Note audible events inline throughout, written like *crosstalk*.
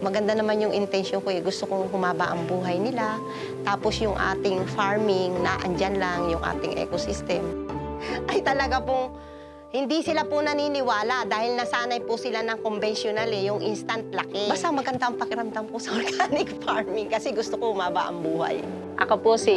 Maganda naman yung intention ko eh. Gusto kong humaba ang buhay nila. Tapos yung ating farming na andyan lang, yung ating ecosystem. *laughs* Ay talaga pong hindi sila po naniniwala dahil nasanay po sila ng conventional eh, yung instant laki. Basta maganda ang pakiramdam po sa *laughs* organic farming kasi gusto ko humaba ang buhay. Ako po si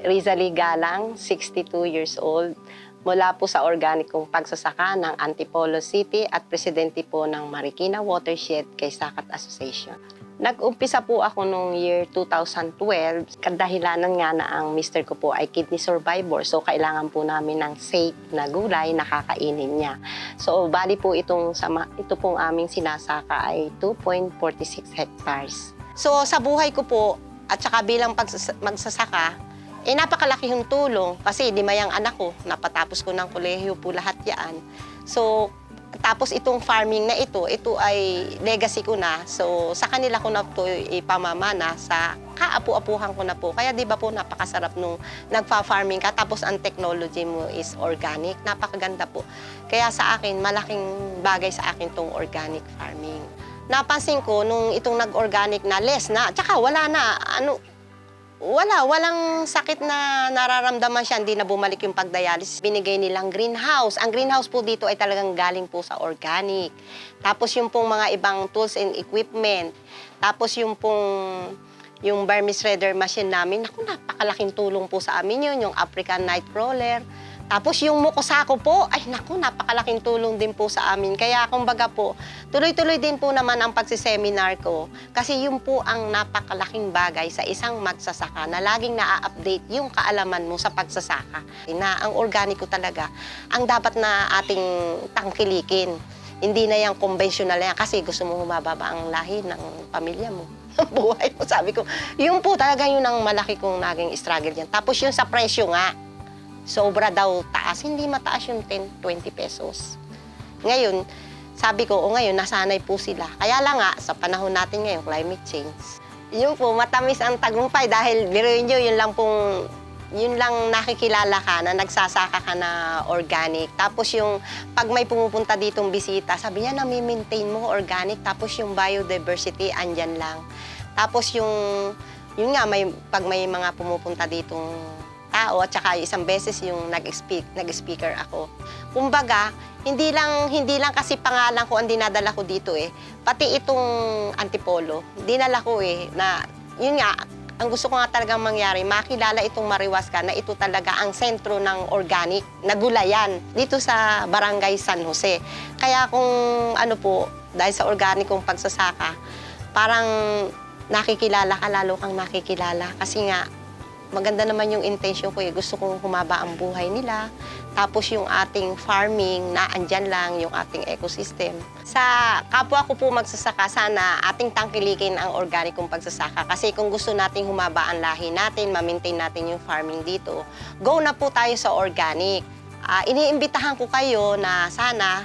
Rizali Galang, 62 years old. Mula po sa organikong pagsasaka ng Antipolo City at presidente po ng Marikina Watershed kay Sakat Association. Nag-umpisa po ako noong year 2012. Kadahilanan nga na ang mister ko po ay kidney survivor. So, kailangan po namin ng safe na gulay na kakainin niya. So, bali po itong sama, ito pong aming sinasaka ay 2.46 hectares. So, sa buhay ko po, at saka bilang magsasaka, eh napakalaki yung tulong kasi di mayang anak ko, napatapos ko ng kolehiyo po lahat yan. So, tapos itong farming na ito, ito ay legacy ko na. So, sa kanila ko na ito ipamamana sa kaapu-apuhan ko na po. Kaya di ba po napakasarap nung nagfa-farming ka tapos ang technology mo is organic. Napakaganda po. Kaya sa akin, malaking bagay sa akin tong organic farming. Napansin ko nung itong nag-organic na less na, tsaka wala na, ano, wala, walang sakit na nararamdaman siya, hindi na bumalik yung pagdialysis. Binigay nilang greenhouse. Ang greenhouse po dito ay talagang galing po sa organic. Tapos yung pong mga ibang tools and equipment. Tapos yung pong yung vermis shredder machine namin, naku, napakalaking tulong po sa amin yun, yung African Night Crawler. Tapos yung mukosako po, ay naku, napakalaking tulong din po sa amin. Kaya kumbaga po, tuloy-tuloy din po naman ang pagsiseminar ko. Kasi yun po ang napakalaking bagay sa isang magsasaka na laging na-update yung kaalaman mo sa pagsasaka. Na ang organiko talaga, ang dapat na ating tangkilikin. Hindi na yung conventional yan kasi gusto mo humababa ang lahi ng pamilya mo. *laughs* Buhay mo. Sabi ko, yun po talaga yun ang malaki kong naging struggle yan. Tapos yun sa presyo nga, sobra daw taas. Hindi mataas yung 10, 20 pesos. Ngayon, sabi ko, o ngayon, nasanay po sila. Kaya lang nga, sa panahon natin ngayon, climate change. Yun po, matamis ang tagumpay dahil biruin nyo, yun lang pong yun lang nakikilala ka na nagsasaka ka na organic. Tapos yung pag may pumupunta ditong bisita, sabi niya nami-maintain mo organic. Tapos yung biodiversity, andyan lang. Tapos yung, yun nga, may, pag may mga pumupunta ditong tao at saka isang beses yung nag-speak, nag-speaker ako. Kumbaga, hindi lang hindi lang kasi pangalan ko ang dinadala ko dito eh. Pati itong antipolo, dinala ko eh na yun nga ang gusto ko nga talagang mangyari, makilala itong Mariwaska na ito talaga ang sentro ng organic na gulayan dito sa Barangay San Jose. Kaya kung ano po, dahil sa organikong pagsasaka, parang nakikilala ka, lalo kang nakikilala. Kasi nga, maganda naman yung intention ko eh. Gusto kong humaba ang buhay nila. Tapos yung ating farming na andyan lang, yung ating ecosystem. Sa kapwa ko po magsasaka, sana ating tangkilikin ang organikong pagsasaka. Kasi kung gusto nating humaba ang lahi natin, ma-maintain natin yung farming dito, go na po tayo sa organic. Ah, iniimbitahan ko kayo na sana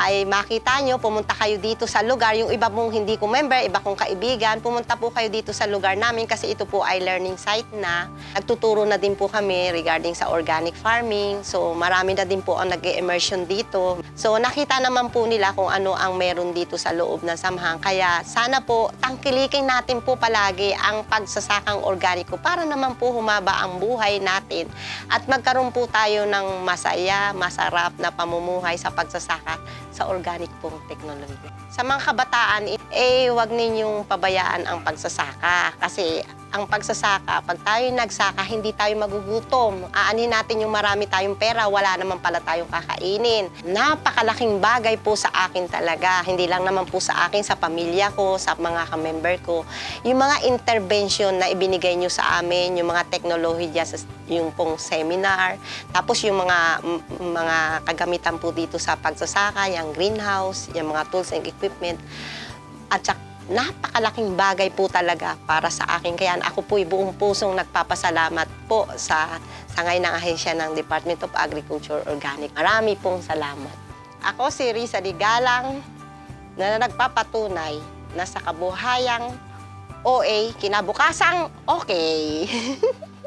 ay makita nyo, pumunta kayo dito sa lugar. Yung iba mong hindi ko member, iba kong kaibigan, pumunta po kayo dito sa lugar namin kasi ito po ay learning site na. Nagtuturo na din po kami regarding sa organic farming. So marami na din po ang nag immersion dito. So nakita naman po nila kung ano ang meron dito sa loob ng samhang. Kaya sana po tangkilikin natin po palagi ang pagsasakang organiko para naman po humaba ang buhay natin at magkaroon po tayo ng masaya, masarap na pamumuhay sa pagsasaka sa organic pong teknolohiya. Sa mga kabataan, eh, wag ninyong pabayaan ang pagsasaka. Kasi ang pagsasaka, pag tayo nagsaka, hindi tayo magugutom. Aanin natin yung marami tayong pera, wala naman pala tayong kakainin. Napakalaking bagay po sa akin talaga. Hindi lang naman po sa akin, sa pamilya ko, sa mga kamember ko. Yung mga intervention na ibinigay nyo sa amin, yung mga teknolohiya, sa- yung pong seminar, tapos yung mga mga kagamitan po dito sa pagsasaka, yung greenhouse, yung mga tools and equipment, at saka napakalaking bagay po talaga para sa akin. Kaya ako po'y buong pusong nagpapasalamat po sa sangay ng ahensya ng Department of Agriculture Organic. Marami pong salamat. Ako si Risa Digalang na nagpapatunay na sa kabuhayang OA, kinabukasang okay. *laughs*